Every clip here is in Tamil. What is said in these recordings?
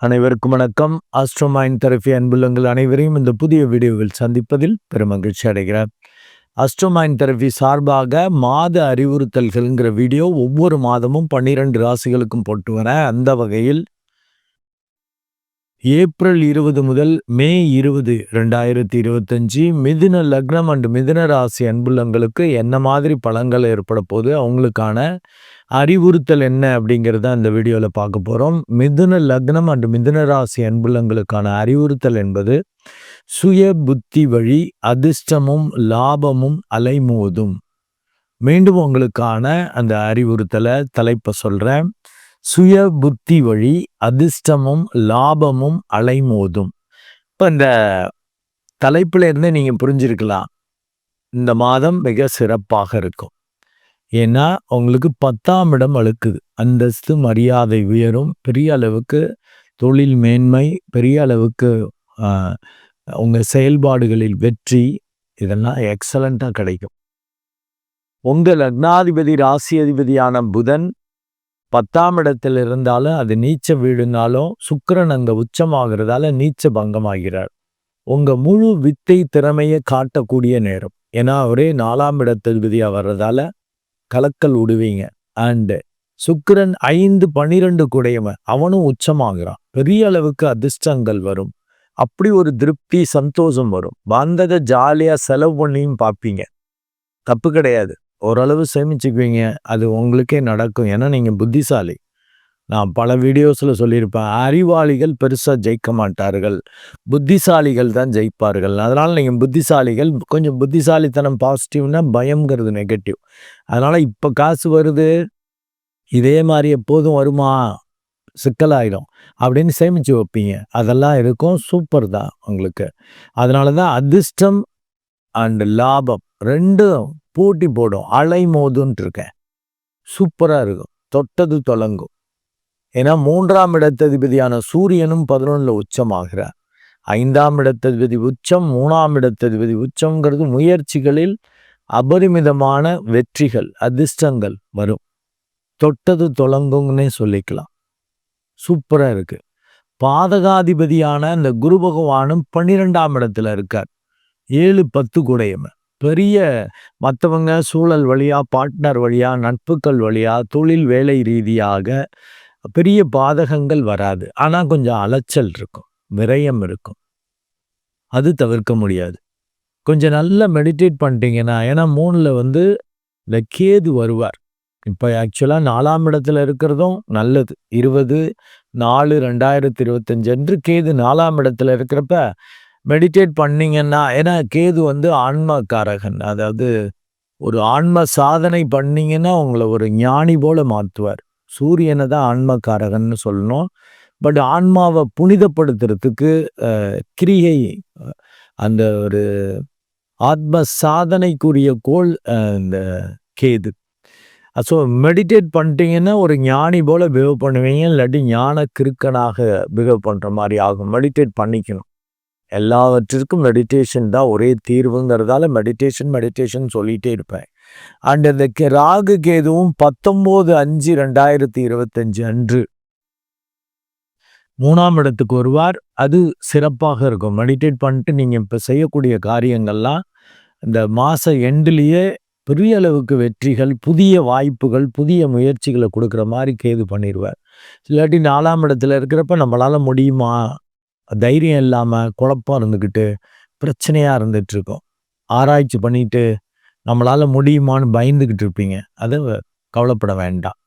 அனைவருக்கும் வணக்கம். ஆஸ்ட்ரோமைன் தெரபி அன்புள்ளங்கள் அனைவரையும் இந்த புதிய வீடியோவில் சந்திப்பதில் பெருமகிழ்ச்சி அடைகிறேன். அஸ்ட்ரோமைன் தெரபி சார்பாக மாத அறிவுறுத்தல்கள்ங்கிற வீடியோ ஒவ்வொரு மாதமும் பன்னிரெண்டு ராசிகளுக்கும் போட்டு வரேன் அந்த வகையில் ஏப்ரல் இருபது முதல் மே இருபது ரெண்டாயிரத்தி இருபத்தஞ்சி மிதுன லக்னம் அண்ட் மிதுன ராசி அன்புள்ளங்களுக்கு என்ன மாதிரி பலன்கள் ஏற்பட போகுது? அவங்களுக்கான அறிவுறுத்தல் என்ன அப்படிங்கிறத அந்த வீடியோவில் பார்க்க போகிறோம் மிதுன லக்னம் அண்ட் மிதுன ராசி அன்புள்ளங்களுக்கான அறிவுறுத்தல் என்பது சுய புத்தி வழி அதிர்ஷ்டமும் லாபமும் அலைமோதும். மீண்டும் உங்களுக்கான அந்த அறிவுறுத்தலை தலைப்பை சொல்கிறேன் சுய புத்தி வழி அதிர்ஷ்டமும் லாபமும் அலைமோதும். இப்போ இந்த தலைப்புல இருந்து நீங்கள் புரிஞ்சிருக்கலாம். இந்த மாதம் மிக சிறப்பாக இருக்கும். ஏன்னா உங்களுக்கு பத்தாம் இடம் அழுக்குது. அந்தஸ்து மரியாதை உயரும். பெரிய அளவுக்கு தொழில் மேன்மை பெரிய அளவுக்கு உங்கள் செயல்பாடுகளில் வெற்றி இதெல்லாம் எக்ஸலண்ட்டாக கிடைக்கும். உங்கள் லக்னாதிபதி ராசி அதிபதியான புதன் பத்தாம் இடத்தில் இருந்தாலும் அது நீச்ச வீடுனாலும் சுக்கரன் அங்கே உச்சமாகிறதால நீச்ச பங்கமாகிறார். உங்க முழு வித்தை திறமையை காட்டக்கூடிய நேரம். ஏன்னா ஒரே நாலாம் இடத்ததிபதியாக வர்றதால கலக்கல் விடுவீங்க. அண்டு சுக்கரன் ஐந்து பன்னிரெண்டு குடையவன். அவனும் உச்சமாகிறான். பெரிய அளவுக்கு அதிர்ஷ்டங்கள் வரும். அப்படி ஒரு திருப்தி சந்தோஷம் வரும். வந்ததை ஜாலியா செலவு பண்ணியும் பார்ப்பீங்க. தப்பு கிடையாது. ஓரளவு சேமிச்சுக்குவீங்க. அது உங்களுக்கே நடக்கும். ஏன்னா நீங்கள் புத்திசாலி. நான் பல வீடியோஸில் சொல்லியிருப்பேன். அறிவாளிகள் பெருசாக ஜெயிக்க மாட்டார்கள். புத்திசாலிகள் தான் ஜெயிப்பார்கள். அதனால் நீங்கள் புத்திசாலிகள் கொஞ்சம் புத்திசாலித்தனம் பாசிட்டிவ்னா பயங்கிறது நெகட்டிவ் அதனால் இப்போ காசு வருது. இதே மாதிரி எப்போதும் வருமா? சிக்கலாயிடும். அப்படின்னு சேமித்து வைப்பீங்க. அதெல்லாம் இருக்கும். சூப்பர் தான் உங்களுக்கு. அதனால தான் அதிர்ஷ்டம் அண்ட் லாபம். ரெண்டும் போட்டி போடும் அலை மோதுன்ட்டு இருக்கேன் சூப்பராக இருக்கும். தொட்டது தொலங்கும். ஏன்னா மூன்றாம் இடத்ததிபதியான சூரியனும் பதினொன்றில் உச்சமாகிறார். ஐந்தாம் இடத்ததிபதி உச்சம் மூணாம் இடத்ததிபதி உச்சம்ங்கிறது முயற்சிகளில் அபரிமிதமான வெற்றிகள் அதிர்ஷ்டங்கள் வரும். தொட்டது தொலங்குங்கன்னே சொல்லிக்கலாம். சூப்பராக இருக்குது பாதகாதிபதியான இந்த குரு பகவானும் பன்னிரெண்டாம் இடத்துல இருக்கார். ஏழு பத்து குடையவன் பெரிய மற்றவங்க சூழல் வழியாக பார்ட்னர் வழியாக நட்புகள் வழியாக தொழில் வேலை ரீதியாக பெரிய பாதகங்கள் வராது. ஆனால் கொஞ்சம் அலைச்சல் இருக்கும். விரயம் இருக்கும். அது தவிர்க்க முடியாது. கொஞ்சம் நல்லா மெடிடேட் பண்ணிட்டீங்கன்னா ஏன்னா மூணில் வந்து இந்த கேது வருவார். இப்போ ஆக்சுவலாக நாலாம் இடத்துல இருக்கிறதும் நல்லது. இருபது நாலு ரெண்டாயிரத்தி இருபத்தஞ்சு அன்று கேது நாலாம் இடத்துல இருக்கிறப்ப மெடிடேட் பண்ணிங்கன்னா ஏன்னா கேது வந்து ஆன்மக்காரகன். அதாவது ஒரு ஆன்ம சாதனை பண்ணீங்கன்னா உங்களை ஒரு ஞானி போல மாற்றுவார் சூரியனை தான் ஆன்மக்காரகன்னு சொல்லணும். பட் ஆன்மாவை புனிதப்படுத்துறதுக்கு கிரியை அந்த ஒரு ஆத்ம சாதனைக்குரிய கோள் இந்த கேது. ஸோ மெடிடேட் பண்ணிட்டீங்கன்னா ஒரு ஞானி போல் பிஹேவ் பண்ணுவீங்க. இல்லாட்டி ஞான கிருக்கனாக பிஹேவ் பண்ணுற மாதிரி ஆகும். மெடிடேட் பண்ணிக்கணும். எல்லாவற்றிற்கும் மெடிடேஷன் தான் ஒரே தீர்வுங்கிறதால மெடிடேஷன் மெடிடேஷன் சொல்லிகிட்டே இருப்பேன். அண்ட் இந்த ராகு கேதுவும் பத்தொம்போது அஞ்சு ரெண்டாயிரத்தி இருபத்தஞ்சு அன்று. மூணாம் இடத்துக்கு வருவார். அது சிறப்பாக இருக்கும். மெடிடேட் பண்ணிட்டு நீங்கள் இப்போ செய்யக்கூடிய காரியங்கள்லாம் இந்த மாத எண்டுலேயே பெரிய அளவுக்கு வெற்றிகள் புதிய வாய்ப்புகள் புதிய முயற்சிகளை கொடுக்குற மாதிரி கேது பண்ணிடுவார் இல்லாட்டி நாலாம் இடத்துல இருக்கிறப்ப நம்மளால் முடியுமா? தைரியம் இல்லாமல் குழப்பம் இருந்துக்கிட்டு பிரச்சனையாக இருந்துகிட்ருக்கோம். ஆராய்ச்சி பண்ணிட்டு நம்மளால் முடியுமான்னு பயந்துக்கிட்டு இருப்பீங்க. அது கவலைப்பட வேண்டாம்.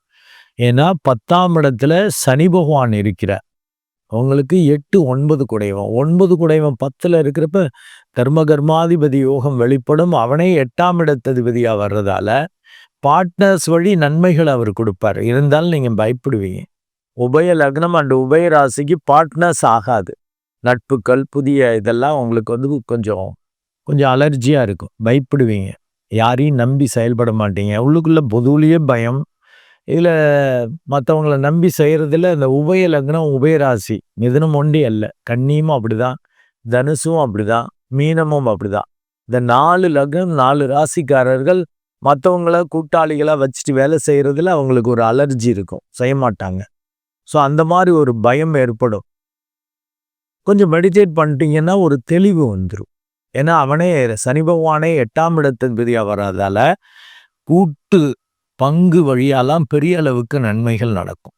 ஏன்னா பத்தாம் இடத்துல சனி பகவான் இருக்கிற உங்களுக்கு எட்டு ஒன்பது குடைவன் ஒன்பது குடைவன் பத்தில் இருக்கிறப்ப தர்ம கர்மாதிபதி யோகம் வெளிப்படும். அவனே எட்டாம் இடத்ததிபதியாக வர்றதால பார்ட்னர்ஸ் வழி நன்மைகள் அவர் கொடுப்பார். இருந்தாலும் நீங்கள் பயப்படுவீங்க. உபய லக்னம் அண்ட் உபய ராசிக்கு பார்ட்னர்ஸ் ஆகாது. நட்புகள் புதிய இதெல்லாம் உங்களுக்கு வந்து கொஞ்சம் கொஞ்சம் அலர்ஜியாக இருக்கும். பயப்படுவீங்க. யாரையும் நம்பி செயல்பட மாட்டீங்க. உள்ளுக்குள்ளே பொதுவிலேயே பயம். இதில் மற்றவங்கள நம்பி செய்கிறதுல இந்த உபய லக்னம் உபயராசி மிதனம் ஒண்டி அல்ல. கண்ணியும் அப்படிதான். தனுசும் அப்படிதான். மீனமும் அப்படிதான். இந்த நாலு லக்னம் நாலு ராசிக்காரர்கள் மற்றவங்கள கூட்டாளிகளாக வச்சுட்டு வேலை செய்கிறதுல அவங்களுக்கு ஒரு அலர்ஜி இருக்கும். செய்ய மாட்டாங்க. ஸோ அந்த மாதிரி ஒரு பயம் ஏற்படும். கொஞ்சம் மெடிடேட் பண்ணிட்டீங்கன்னா ஒரு தெளிவு வந்துடும் ஏன்னா அவனே சனி பகவானே எட்டாம் இடத்தின் வராதால கூட்டு பங்கு வழியாலாம் பெரிய அளவுக்கு நன்மைகள் நடக்கும்.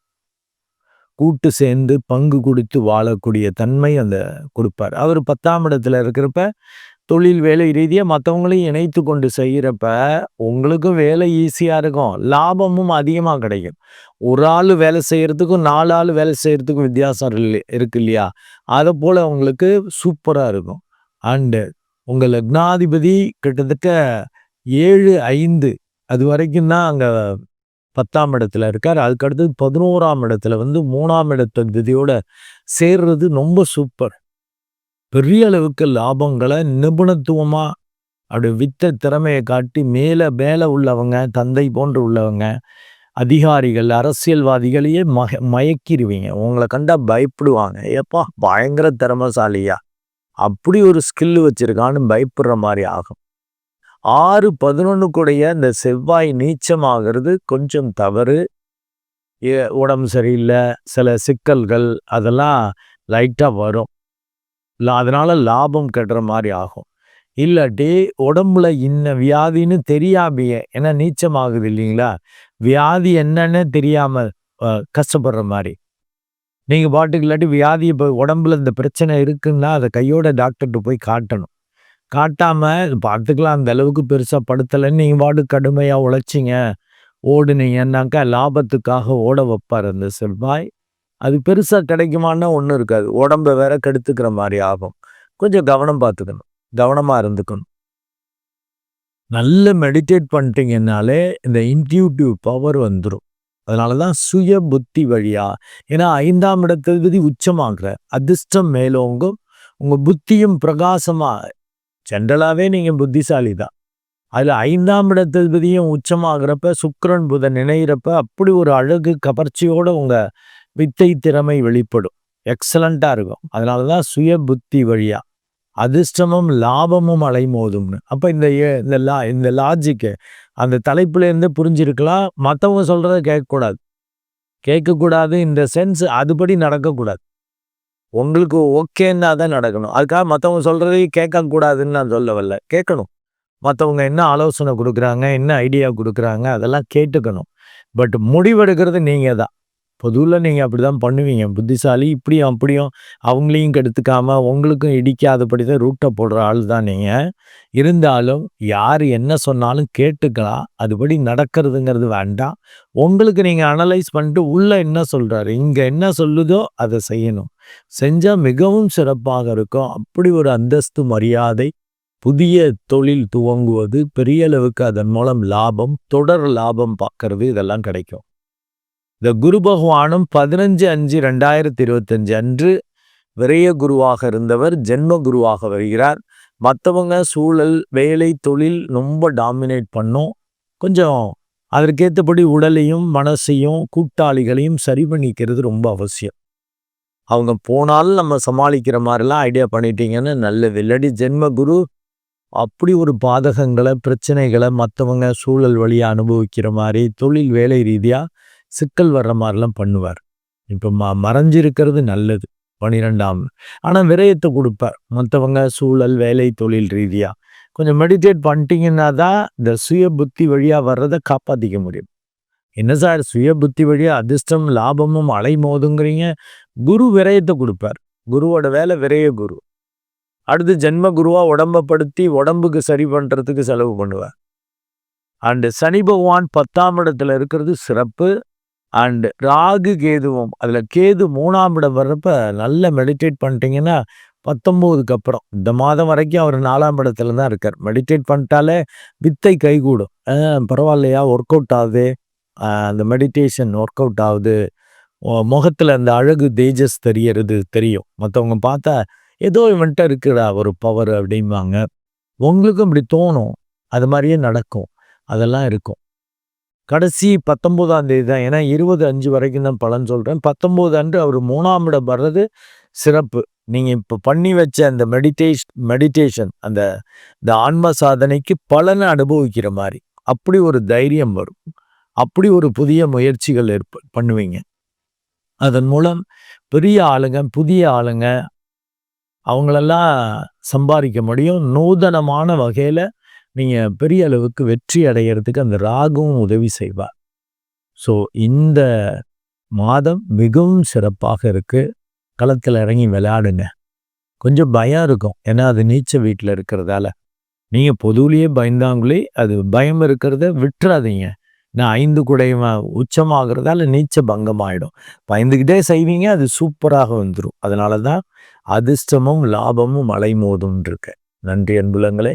கூட்டு சேர்ந்து பங்கு கொடுத்து வாழக்கூடிய தன்மை அந்த கொடுப்பார். அவர் பத்தாம் இடத்துல இருக்கிறப்ப தொழில் வேலை ரீதியாக மற்றவங்களையும் இணைத்து கொண்டு செய்கிறப்ப உங்களுக்கும் வேலை ஈஸியாக இருக்கும். லாபமும் அதிகமாக கிடைக்கும். ஒரு ஆள் வேலை செய்கிறதுக்கும் நாலு ஆள் வேலை செய்கிறதுக்கும் வித்தியாசம் இருக்கு இல்லையா? அதை போல் உங்களுக்கு சூப்பராக இருக்கும். அண்டு உங்கள் லக்னாதிபதி கிட்டத்தட்ட ஏழு ஐந்து அது வரைக்கும் தான் அங்கே பத்தாம் இடத்துல இருக்கார். அதுக்கடுத்து பதினோராம் இடத்துல வந்து மூணாம் இடத்த திதியோட சேர்றது ரொம்ப சூப்பர் பெரிய அளவுக்கு லாபங்களை நிபுணத்துவமாக அப்படி வித்த திறமையை காட்டி மேலே மேலே உள்ளவங்க தந்தை போன்று உள்ளவங்க அதிகாரிகள் அரசியல்வாதிகளையே மக மயக்கிடுவீங்க உங்களை கண்டால் பயப்படுவாங்க. ஏப்பா பயங்கர திறமசாலியா? அப்படி ஒரு ஸ்கில் வச்சுருக்கான்னு பயப்படுற மாதிரி ஆகும். ஆறு பதினொன்றுக்குடைய இந்த செவ்வாய் நீச்சமாகிறது கொஞ்சம் தவறு. உடம்பு சரியில்லை. சில சிக்கல்கள் அதெல்லாம் லைட்டாக வரும். அதனால் லாபம் கட்டுற மாதிரி ஆகும். இல்லாட்டி உடம்புல இன்ன வியாதின்னு தெரியாமையே ஏன்னா நீச்சமாகுது இல்லைங்களா? வியாதி என்னன்னு தெரியாமல் கஷ்டப்படுற மாதிரி நீங்கள் பாட்டுக்கு இல்லாட்டி வியாதி இப்போ உடம்புல இந்த பிரச்சனை இருக்குன்னா அதை கையோட டாக்டர்கிட்ட போய் காட்டணும். காட்டாமல் பார்த்துக்கலாம் அந்த அளவுக்கு பெருசாக படுத்தலைன்னு நீங்கள் பாட்டு கடுமையாக உழைச்சிங்க. ஓடுனீங்கன்னாக்கா லாபத்துக்காக ஓட வைப்பார் அந்த செவ்வாய். அது பெருசாக கிடைக்குமான்னா ஒன்றும் இருக்காது. உடம்ப வேற கெடுத்துக்கிற மாதிரி ஆகும். கொஞ்சம் கவனம் பார்த்துக்கணும் கவனமாக இருந்துக்கணும். நல்ல மெடிடேட் பண்ணிட்டீங்கன்னாலே இந்த இன்டியூட்டிவ் பவர் வந்துடும் அதனால தான் சுய புத்தி வழியா ஏன்னா ஐந்தாம் இடத்ததிபதி உச்சமாகிற அதிர்ஷ்டம் மேலோங்கும் உங்கள் புத்தியும் பிரகாசமாக ஜென்ரலாகவே நீங்கள் புத்திசாலி தான் அதில் ஐந்தாம் இடத்ததிபதியும் உச்சமாகிறப்ப சுக்கரன் புதன் நினைகிறப்ப அப்படி ஒரு அழகு கவர்ச்சியோடு உங்கள் வித்தை திறமை வெளிப்படும். எக்ஸலண்ட்டாக இருக்கும். அதனால தான் சுய புத்தி வழியாக அதிர்ஷ்டமும் லாபமும் அலைமோதும்னு. அப்போ இந்த இந்த லா இந்த லாஜிக்கு அந்த தலைப்புலேருந்து புரிஞ்சிருக்கலாம் மற்றவங்க சொல்கிறத கேட்கக்கூடாது. கேட்கக்கூடாது இந்த சென்ஸ் அதுபடி நடக்கக்கூடாது. உங்களுக்கு ஓகேன்னா தான் நடக்கணும். அதுக்காக மற்றவங்க சொல்கிறதையும் கேட்கக்கூடாதுன்னு நான் சொல்ல வரல கேட்கணும். மற்றவங்க என்ன ஆலோசனை கொடுக்குறாங்க என்ன ஐடியா கொடுக்குறாங்க அதெல்லாம் கேட்டுக்கணும். பட் முடிவெடுக்கிறது நீங்கள் தான் பொதுவில் நீங்கள் அப்படி தான் பண்ணுவீங்க. புத்திசாலி இப்படியும் அப்படியும் அவங்களையும் கெடுத்துக்காமல் உங்களுக்கும் இடிக்காதபடி தான் ரூட்டை போடுற ஆள் தான் நீங்கள் இருந்தாலும் யார் என்ன சொன்னாலும் கேட்டுக்கலாம். அதுபடி நடக்கிறதுங்கிறது வேண்டாம். உங்களுக்கு நீங்கள் அனலைஸ் பண்ணிட்டு உள்ளே என்ன சொல்கிறாரு இங்கே என்ன சொல்லுதோ அதை செய்யணும். செஞ்சால் மிகவும் சிறப்பாக இருக்கும். அப்படி ஒரு அந்தஸ்து மரியாதை புதிய தொழில் துவங்குவது பெரிய அளவுக்கு அதன் மூலம் லாபம் தொடர் லாபம் பார்க்கறது இதெல்லாம் கிடைக்கும். இந்த குரு பகவானும் பதினஞ்சு அஞ்சு ரெண்டாயிரத்தி இருபத்தஞ்சு அன்று விரைய குருவாக இருந்தவர் ஜென்ம குருவாக வருகிறார். மற்றவங்க சூழல் வேலை தொழில் ரொம்ப டாமினேட் பண்ணும். கொஞ்சம் அதற்கேற்றபடி உடலையும் மனசையும் கூட்டாளிகளையும் சரி பண்ணிக்கிறது ரொம்ப அவசியம். அவங்க போனாலும் நம்ம சமாளிக்கிற மாதிரிலாம் ஐடியா பண்ணிட்டீங்கன்னு நல்லது இல்லாடி ஜென்ம குரு. அப்படி ஒரு பாதகங்களை பிரச்சனைகளை மற்றவங்க சூழல் வழியாக அனுபவிக்கிற மாதிரி தொழில் வேலை ரீதியாக சிக்கல் வர்ற மாதிரிலாம் பண்ணுவார். இப்போ ம மறைஞ்சிருக்கிறது நல்லது பனிரெண்டாம். ஆனால் விரயத்தை கொடுப்பார். மற்றவங்க சூழல் வேலை தொழில் ரீதியாக கொஞ்சம் மெடிடேட் பண்ணிட்டீங்கன்னா தான் இந்த சுய புத்தி வழியாக வர்றதை காப்பாற்றிக்க முடியும். என்ன சார் சுய புத்தி வழியாக அதிர்ஷ்டம் லாபமும் அலை மோதுங்கிறீங்க குரு விரயத்தை கொடுப்பார். குருவோட வேலை விரைய குரு. அடுத்து ஜென்ம குருவாக உடம்பப்படுத்தி உடம்புக்கு சரி பண்ணுறதுக்கு செலவு பண்ணுவார். அண்டு சனி பகவான் பத்தாம் இடத்துல இருக்கிறது சிறப்பு. அண்டு ராகு கேதுவும் அதில் கேது மூணாம் இடம் வர்றப்ப நல்லா மெடிடேட் பண்ணிட்டீங்கன்னா பத்தொம்போதுக்கு அப்புறம் இந்த மாதம் வரைக்கும் அவர் நாலாம் இடத்துல தான் இருக்கார். மெடிடேட் பண்ணிட்டாலே வித்தை கைகூடும். பரவாயில்லையா ஒர்க் அவுட் ஆகுது. அந்த மெடிடேஷன் ஒர்க் அவுட் ஆகுது. முகத்தில் அந்த அழகு தேஜஸ் தெரியறது தெரியும். மற்றவங்க பார்த்தா ஏதோ இவன்ட்ட இருக்கிறா ஒரு பவர் அப்படிம்பாங்க. உங்களுக்கும் இப்படி தோணும். அது மாதிரியே நடக்கும். அதெல்லாம் இருக்கும். கடைசி பத்தொம்போதாம் தேதி தான். ஏன்னா இருபது அஞ்சு வரைக்கும் தான் பலன் சொல்கிறேன் பத்தொம்போது அன்று அவர் மூணாம் இடம் வர்றது சிறப்பு. நீங்கள் இப்போ பண்ணி வச்ச அந்த மெடிடேஷ் மெடிடேஷன் அந்த இந்த ஆன்ம சாதனைக்கு பலனை அனுபவிக்கிற மாதிரி. அப்படி ஒரு தைரியம் வரும். அப்படி ஒரு புதிய முயற்சிகள் ஏற்ப பண்ணுவீங்க. அதன் மூலம் பெரிய ஆளுங்க புதிய ஆளுங்க அவங்களெல்லாம் சம்பாதிக்க முடியும். நூதனமான வகையில் நீங்கள் பெரிய அளவுக்கு வெற்றி அடைகிறதுக்கு அந்த ராகுவும் உதவி செய்வார். ஸோ இந்த மாதம் மிகவும் சிறப்பாக இருக்குது களத்தில் இறங்கி விளையாடுங்க. கொஞ்சம் பயம் இருக்கும். ஏன்னா அது நீச்சல் வீட்டில் இருக்கிறதால. நீங்கள் பொதுவிலேயே பயந்தாங்களே அது பயம் இருக்கிறத விட்டுறாதீங்க. நான் ஐந்து குடையுமா உச்சமாகிறதால நீச்ச பங்கமாயிடும். பயந்துக்கிட்டே செய்வீங்க அது சூப்பராக வந்துடும் அதனால தான் அதிர்ஷ்டமும் லாபமும் மலை மோதும் இருக்கு. நன்றி அன்புலங்களே.